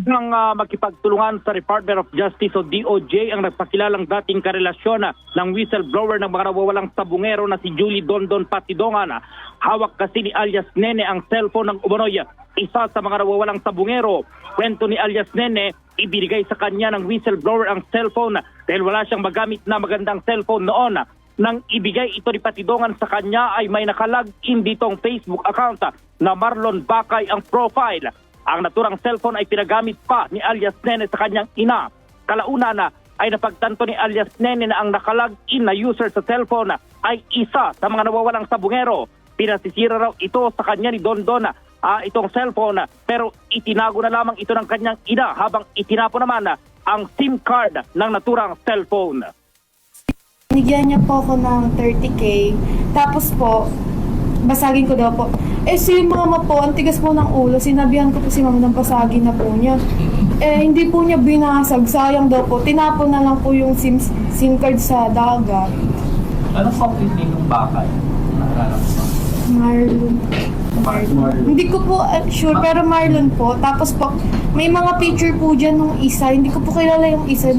handang ah, makipagtulungan sa Department of Justice o DOJ ang nagpakilalang dating karelasyon ah, ng whistleblower ng mga nawawalang sabungero na si Julie Dondon Patidongan. Hawak kasi ni alias Nene ang cellphone ng Umanoy, isa sa mga nawawalang sabungero. Kwento ni alias Nene, ibinigay sa kanya ng whistleblower ang cellphone dahil wala siyang magamit na magandang cellphone noon. Nang ibigay ito ni Patidongan sa kanya ay may nakalag-in ditong Facebook account na Marlon Bakay ang profile. Ang naturang cellphone ay pinagamit pa ni alias Nene sa kanyang ina. Kalauna na ay napagtanto ni alias Nene na ang nakalag-in na user sa cellphone ay isa sa mga nawawalang sabungero. Pinasisira raw ito sa kanya ni Don Don ah, itong cellphone pero itinago na lamang ito ng kanyang ina habang itinapo naman ang SIM card ng naturang cellphone. Binigyan niya po ako ng 30k. Tapos po, basagin ko daw po. Eh si mama po, ang tigas po ng ulo. Sinabihan ko po si mama ng basagin na po niya. Eh hindi po niya binasag. Sayang daw po. Tinapon na lang po yung SIM, SIM card sa dagat. Anong complete name ng bakal? Naalala ko ba? Marlon. Marlon. Hindi ko po uh, sure, pero Marlon po. Tapos po, may mga picture po dyan nung isa. Hindi ko po kilala yung isa.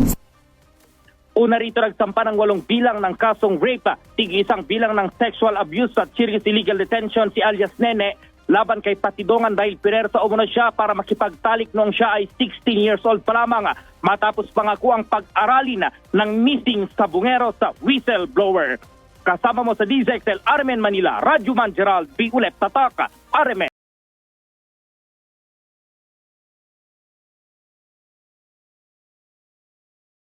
Una rito nagsampa ng walong bilang ng kasong rape, tig isang bilang ng sexual abuse at serious illegal detention si alias Nene laban kay Patidongan dahil pirer sa umano siya para makipagtalik noong siya ay 16 years old pa lamang matapos pangako ang pag-aralin ng missing sabungero sa whistleblower. Kasama mo sa DZXL Armen Manila, Radyo Man Gerald, B. Tataka, Armen.